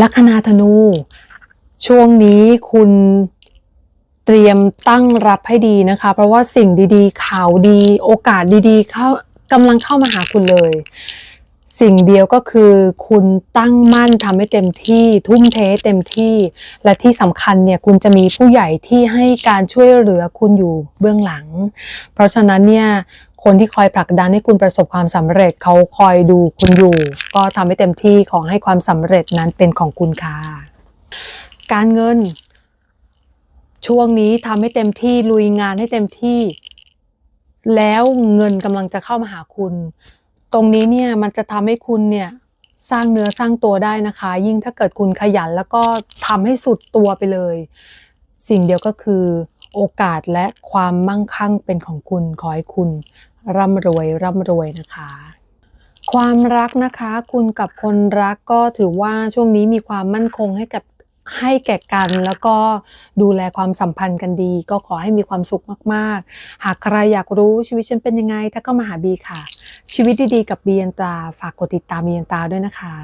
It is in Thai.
ลัคนาธนู ช่วงนี้คุณเตรียมตั้งรับให้ดีนะคะ เพราะว่าสิ่งดีๆ ข่าวดี โอกาสดีๆเข้ากำลังเข้ามาหาคุณเลย สิ่งเดียวก็คือ คุณตั้งมั่นทำให้เต็มที่ ทุ่มเทเต็มที่ และที่สำคัญเนี่ยคุณจะมีผู้ใหญ่ที่ให้การช่วยเหลือคุณอยู่เบื้องหลัง เพราะฉะนั้นเนี่ย คนที่คอยผลักดันให้คุณประสบความสำเร็จเขาคอยดูคุณอยู่ ก็ทำให้เต็มที่ขอให้ความสำเร็จนั้นเป็นของคุณค่ะ การเงิน ช่วงนี้ทำให้เต็มที่ลุยงานให้เต็มที่ แล้วเงินกำลังจะเข้ามาหาคุณ ตรงนี้เนี่ยมันจะทำให้คุณเนี่ยสร้างเนื้อสร้างตัวได้นะคะ ยิ่งถ้าเกิดคุณขยันแล้วก็ทำให้สุดตัวไปเลย สิ่งเดียวก็คือ โอกาสและความมั่งคั่งเป็นของคุณ ขอให้คุณร่ำรวยร่ำรวยนะคะ ความรักนะคะ คุณกับคนรักก็ถือว่าช่วงนี้มีความมั่นคงให้กับให้แก่กันแล้วก็ดูแลความสัมพันธ์กันดี ก็ขอให้มีความสุขมากๆ หากใครอยากรู้ชีวิตฉันเป็นยังไงถ้าก็มาหาบีค่ะ ชีวิตดีๆกับบียันตาฝากกดติดตามบียันตาด้วยนะคะ